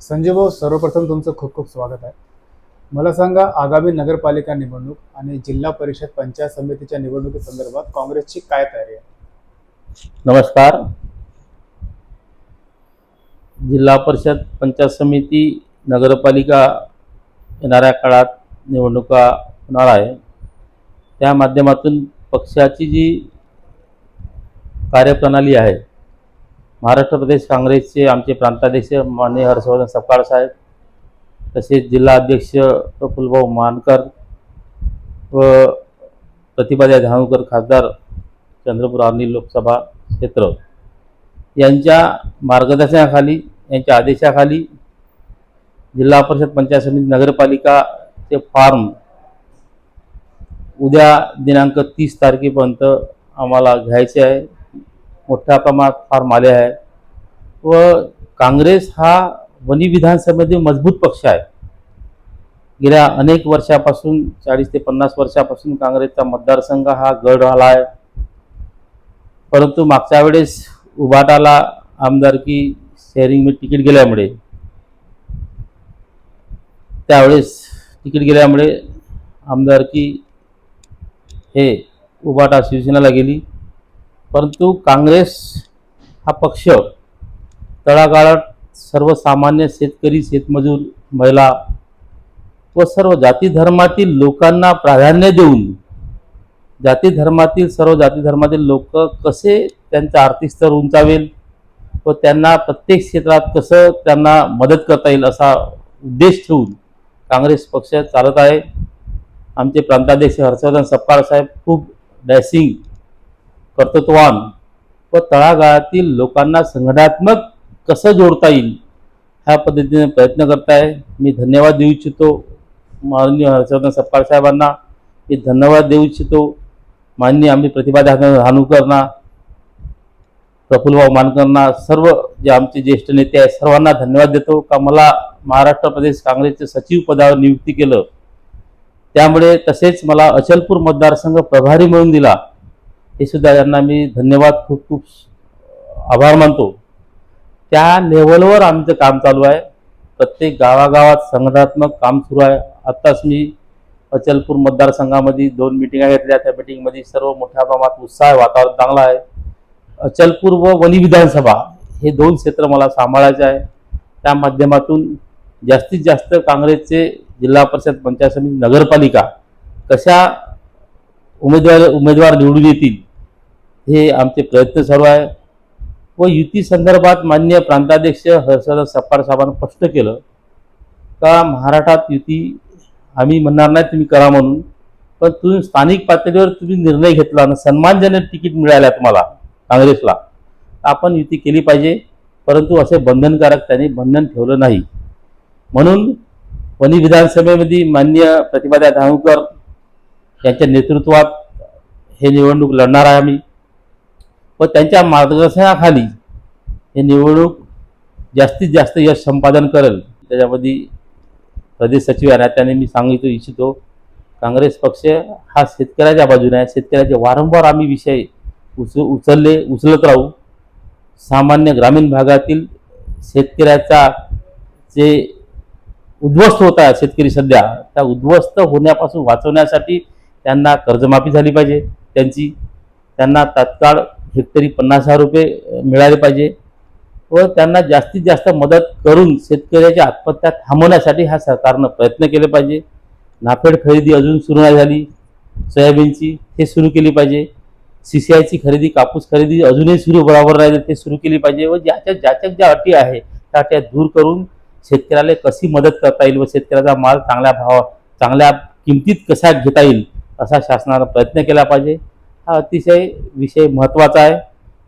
संजय भाऊ सर्वप्रथम तुमचं खूप खूप स्वागत आहे. मला सांगा आगामी नगरपालिका निवडणूक आणि जिल्हा परिषद पंचायत समितीच्या निवडणुकीसंदर्भात काँग्रेसची काय तयारी आहे? नमस्कार. जिल्हा परिषद पंचायत समिती नगरपालिका येणाऱ्या काळात निवडणुका होणार आहे. त्या माध्यमातून पक्षाची जी कार्यप्रणाली आहे महाराष्ट्र प्रदेश काँग्रेसचे आमचे प्रांताध्यक्ष माननीय हर्षवर्धन सपकाळ साहेब तसेच जिल्हा अध्यक्ष प्रफुल्लभाऊ मानकर व प्रतिभाजा धावकर खासदार चंद्रपूर आर्नी लोकसभा क्षेत्र. यांच्या मार्गदर्शनाखाली यांच्या आदेशाखाली जिल्हा परिषद पंचायत समिती नगरपालिकाचे फॉर्म उद्या दिनांक तीस तारखेपर्यंत आम्हाला घ्यायचे आहे. मोठ्या प्रमाणात फार माले आहे. व काँग्रेस हा वनी विधानसभेमध्ये मजबूत पक्ष आहे. गेल्या अनेक वर्षापासून चाळीस ते पन्नास वर्षापासून काँग्रेसचा मतदारसंघ हा गड आला आहे. परंतु मागच्या वेळेस उभाटाला आमदारकी शेअरिंग मी तिकीट गेल्यामुळे त्यावेळेस तिकीट गेल्यामुळे आमदारकी हे उभाटा शिवसेनेला गेली. परंतु काँग्रेस हा पक्ष तळागाळात सर्वसामान्य शेतकरी शेतमजूर महिला व सर्व जाती धर्मातील लोकांना प्राधान्य देऊन जाती धर्मातील सर्व जाती धर्मातील लोक कसे त्यांचा आर्थिक स्तर उंचावेल व त्यांना प्रत्येक क्षेत्रात कसं त्यांना मदत करता येईल असा उद्देश ठेवून काँग्रेस पक्ष चालत आहे. आमचे प्रांताध्यक्ष हर्षवर्धन सपकाळ साहेब खूप डॅसिंग कर्तृत्ववान. व तळागाळातील लोकांना संघटनात्मक कसं जोडता येईल? ह्या पद्धतीने प्रयत्न करताय. मी धन्यवाद देऊ इच्छितो. माननीय हर्षवर्धन सपकाळ साहेबांना मी धन्यवाद देऊ इच्छितो. माननीय आम्ही प्रतिभा हानुकरना प्रफुल्लभाऊ मानकरना सर्व जे आमचे ज्येष्ठ नेते आहेत सर्वांना धन्यवाद देतो. का मला महाराष्ट्र प्रदेश काँग्रेसचे सचिव पदावर नियुक्ती केलं. त्यामुळे तसेच मला अचलपूर मतदारसंघ प्रभारी म्हणून दिला. हे सुद्धा यांना मी धन्यवाद खूप खूप आभार मानतो. त्या लेवलवर आमचं काम चालू आहे. प्रत्येक गावागावात संघटनात्मक काम सुरू आहे. आत्ताच मी अचलपूर मतदारसंघामध्ये दोन मिटिंगा घेतल्या. त्या मिटिंगमध्ये सर्व मोठ्या प्रमाणात उत्साह आहे वातावरण चांगलं आहे. अचलपूर व वनी विधानसभा हे दोन क्षेत्र मला सांभाळायचे आहे. त्या माध्यमातून जास्तीत जास्त काँग्रेसचे जिल्हा परिषद पंचायत समिती नगरपालिका कशा उमेदवार उमेदवार निवडून येतील हे आमचे प्रयत्न चालू आहे. व युती संदर्भात मान्य प्रांताध्यक्ष हर्षवर्धन सप्पार साहेबांना स्पष्ट केलं का महाराष्ट्रात युती आम्ही म्हणणार नाही तुम्ही करा म्हणून. पण तुम्ही स्थानिक पातळीवर तुम्ही निर्णय घेतला आणि सन्मानजनक तिकीट मिळाल्या तुम्हाला काँग्रेसला. आपण युती केली पाहिजे परंतु असे बंधनकारक त्यांनी बंधन ठेवलं नाही. म्हणून वनी विधानसभेमध्ये मान्य प्रतिभादा धावकर यांच्या नेतृत्वात हे निवडणूक लढणार आहे आम्ही. व त्यांच्या मार्गदर्शनाखाली हे निवडणूक जास्तीत जास्त यश संपादन करेल. त्याच्यामध्ये प्रदेश सचिव या नात्याने मी सांगितू इच्छितो. काँग्रेस पक्ष हा शेतकऱ्याच्या बाजूने आहे. शेतकऱ्याचे वारंवार आम्ही विषय उच उचलले उचलत राहू. सामान्य ग्रामीण भागातील शेतकऱ्याचा जे उद्ध्वस्त होत आहे शेतकरी सध्या त्या उद्ध्वस्त होण्यापासून वाचवण्यासाठी त्यांना कर्जमाफी झाली पाहिजे. त्यांची त्यांना तात्काळ हेक्टरी पन्नास हजार रुपये मिळाले पाहिजे. व त्यांना जास्तीत जास्त मदत करून शेतकऱ्याच्या आत्महत्या थांबवण्यासाठी ह्या सरकारनं प्रयत्न केले पाहिजे. नाफेड खरेदी अजून सुरू नाही झाली. सोयाबीनची हे सुरू केली पाहिजे. सी सी आयची खरेदी कापूस खरेदी अजूनही सुरू बरोबर राहिले ते सुरू केली पाहिजे. व ज्याच्या ज्याच्या ज्या अटी आहे त्या अटी दूर करून शेतकऱ्याला कशी मदत करता येईल व शेतकऱ्याचा माल चांगल्या भावा चांगल्या किमतीत कसा घेता येईल असा शासनानं प्रयत्न केला पाहिजे. हा अतिशय विषय महत्त्वाचा आहे.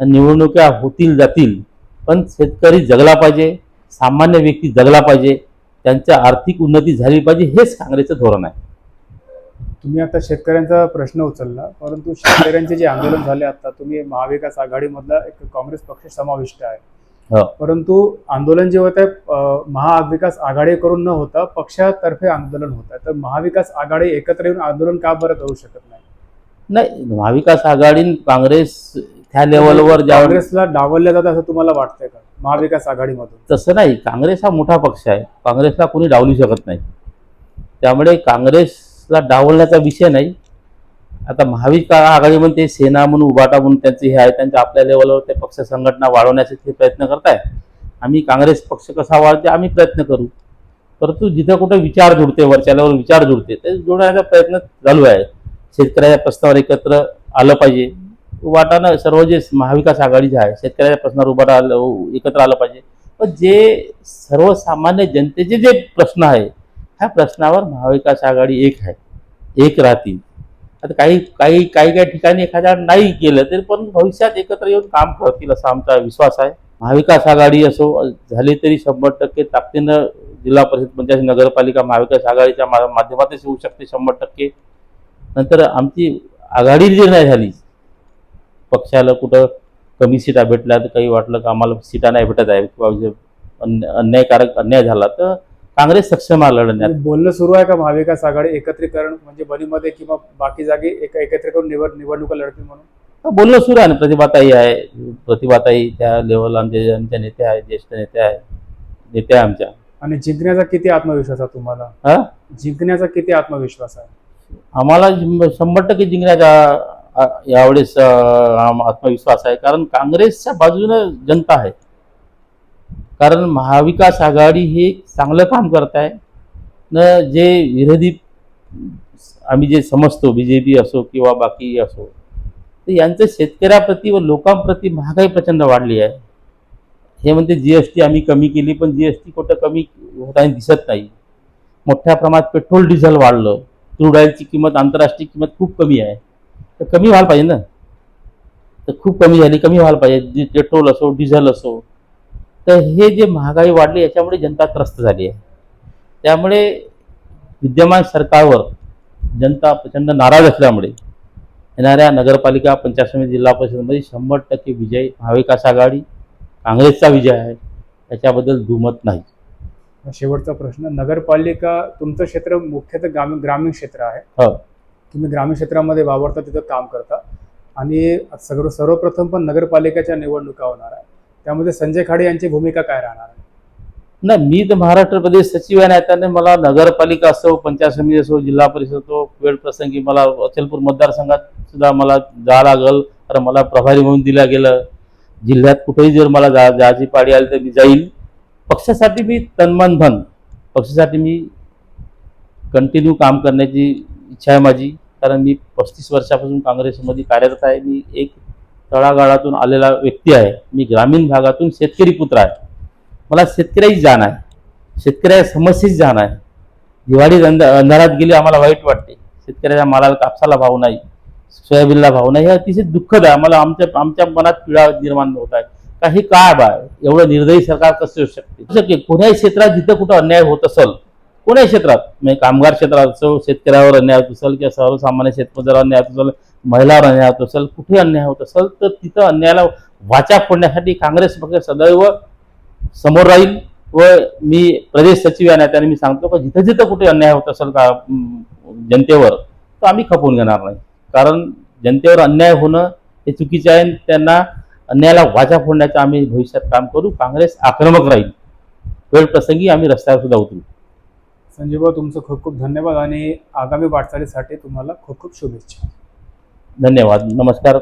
निवडणुका होतील जातील पण शेतकरी जगला पाहिजे सामान्य व्यक्ती जगला पाहिजे त्यांच्या आर्थिक उन्नती झाली पाहिजे हेच काँग्रेसचं धोरण आहे. तुम्ही आता शेतकऱ्यांचा प्रश्न उचलला परंतु शेतकऱ्यांचे जे आंदोलन झाले आता तुम्ही महाविकास आघाडीमधला एक काँग्रेस पक्ष समाविष्ट आहे. हो. परंतु आंदोलन जे होत आहे महाविकास आघाडीकडून न होता पक्षातर्फे आंदोलन होत आहे तर महाविकास आघाडी एकत्र येऊन आंदोलन का बरं करू शकत नाही? नाही महाविकास आघाडी काँग्रेस त्या लेवलवर ज्या काँग्रेसला डावललं जातं असं तुम्हाला वाटतंय का? महाविकास आघाडीमधून? तसं नाही काँग्रेस हा मोठा पक्ष आहे. काँग्रेसला कोणी डावलू शकत नाही. त्यामुळे काँग्रेसला डावलण्याचा विषय नाही. आता महाविकास आघाडीमध्ये ते सेना म्हणून उभाटा म्हणून त्यांचे हे आहे त्यांच्या आपल्या लेवलवर ते पक्ष संघटना वाढवण्याचे ते प्रयत्न करताय आम्ही काँग्रेस पक्ष कसा वाढते आम्ही प्रयत्न करू. परंतु जिथं कुठं विचार जुळते वरच्या लेवलवर विचार जुळते ते जोडण्याचा प्रयत्न चालू आहे. शेतकऱ्याच्या प्रश्नावर एकत्र आलं पाहिजे. वाटानं सर्व जे महाविकास आघाडी जे आहे शेतकऱ्याच्या प्रश्नावर उभा राहिलं एकत्र आलं पाहिजे. पण जे सर्वसामान्य जनतेचे जे प्रश्न आहे ह्या प्रश्नावर महाविकास आघाडी एक आहे एक राहतील. आता काही काही काही काही ठिकाणी एखाद्या नाही केलं तरी पण भविष्यात एकत्र येऊन काम करतील असा आमचा विश्वास आहे. महाविकास आघाडी असो झाली तरी शंभर टक्के ताकदीनं जिल्हा परिषद पंचायत नगरपालिका महाविकास आघाडीच्या माध्यमातच होऊ शकते शंभर टक्के. नंतर आमची आघाडी जरी नाही झाली. पक्षाला कुठं कमी सीटा भेटल्या तर काही वाटलं का आम्हाला सीटा नाही भेटत आहे किंवा अन्यायकारक अन्याय झाला तर काँग्रेस सक्षम लढण्यात. बोलणं सुरू आहे का महाविकास आघाडी एकत्रीकरण म्हणजे बनीमध्ये किंवा बाकी जागी एक एकत्र करून निवड निवडणुका लढतील म्हणून? बोलणं सुरू आहे ना प्रतिभाताई आहे. प्रतिभाताई त्या लेवल आमचे आमच्या नेते आहे ज्येष्ठ नेते आहे नेते आहे आमच्या. आणि जिंकण्याचा किती आत्मविश्वास आहे तुम्हाला? हा? जिंकण्याचा किती आत्मविश्वास आहे? आम्हाला शंभर शंभर टक्के जिंकण्याचा यावेळेस आत्मविश्वास आहे. कारण काँग्रेसच्या बाजूनं जनता आहे. कारण महाविकास आघाडी हे चांगलं काम करत आहे. न जे विरोधी आम्ही जे समजतो बी जे पी असो किंवा बाकी असो तर यांचं शेतकऱ्याप्रती व लोकांप्रती महागाई प्रचंड वाढली आहे. हे म्हणते जी एस टी आम्ही कमी केली पण जी एस टी कुठं कमी होताना दिसत नाही. मोठ्या प्रमाणात पेट्रोल डिझेल वाढलं. क्रूड ऑइलची किंमत आंतरराष्ट्रीय किंमत खूप कमी आहे. तर कमी व्हायला पाहिजे ना? तर खूप कमी झाली कमी व्हायला पाहिजे. जे पेट्रोल असो डिझेल असो. तर हे जे महागाई वाढली याच्यामुळे जनता त्रस्त झाली आहे. त्यामुळे विद्यमान सरकारवर जनता प्रचंड नाराज असल्यामुळे येणाऱ्या नगरपालिका पंचायत समिती जिल्हा परिषदमध्ये शंभर टक्के विजय महाविकास आघाडी काँग्रेसचा विजय आहे. याच्याबद्दल दुमत नाही. शेवटचा प्रश्न. नगरपालिका तुमचं क्षेत्र मुख्यतः ग्रामीण ग्रामीण क्षेत्र आहे. हो. तुम्ही ग्रामीण क्षेत्रामध्ये वावरता तिथं काम करता. आणि सर्व सर्वप्रथम पण नगरपालिकेच्या निवडणुका होणार आहे त्यामध्ये संजय खाडे यांची भूमिका काय राहणार आहे? नाही मी तर महाराष्ट्र प्रदेश सचिव आहे ना त्याने मला नगरपालिका असो पंचायत समिती असो जिल्हा परिषद असो वेळ प्रसंगी मला अचलपूर मतदारसंघात सुद्धा मला जावं लागल. कारण मला प्रभारी म्हणून दिलं गेलं. जिल्ह्यात कुठेही जर मला जा जायची पाळी आली तर मी जाईल. पक्षासाठी मी तन्मन धन पक्षासाठी मी कंटिन्यू काम करण्याची इच्छा आहे माझी. कारण मी पस्तीस वर्षापासून काँग्रेसमध्ये कार्यरत आहे. मी एक तळागाळातून आलेला व्यक्ती आहे. मी ग्रामीण भागातून शेतकरी पुत्र आहे. मला शेतकऱ्याची जाण आहे. शेतकऱ्या समस्येची जाण आहे. दिवाळी अंध अंधारात गेली आम्हाला वाईट वाटते. शेतकऱ्याच्या मालाला कापसाला भाव नाही. सोयाबीनला भाव नाही. हे अतिशय दुःखद आहे. आम्हाला आमच्या आमच्या मनात पीडा निर्माण होत आहे. का हे काय बा? एवढं निर्दयी सरकार कसं येऊ शकते? शक्य कोण्याही क्षेत्रात जिथं कुठं अन्याय होत असेल कोण्याही क्षेत्रात म्हणजे कामगार क्षेत्रात असो शेतकऱ्यावर अन्याय होत असेल किंवा सर्वसामान्य शेतमजुरावर अन्याय होत असेल महिलावर अन्याय होत असेल कुठे अन्याय होत असेल तर तिथं अन्यायाला वाचा फोडण्यासाठी काँग्रेस पक्ष सदैव समोर राहील. व मी प्रदेश सचिव या नात्याने मी सांगतो की जिथं जिथं कुठे अन्याय होत असेल का जनतेवर तर आम्ही खपवून घेणार नाही. कारण जनतेवर अन्याय होणं हे चुकीचे आहे त्यांना अन्यायाला वाचा फोडण्याचं आम्ही भविष्यात काम करू. काँग्रेस आक्रमक राहील. वेळ प्रसंगी आम्ही रस्त्यावर सुद्धा उतरू. संजय भाऊ तुमचं खूप खूप धन्यवाद आणि आगामी वाटचालीसाठी तुम्हाला खूप खूप शुभेच्छा. धन्यवाद. नमस्कार.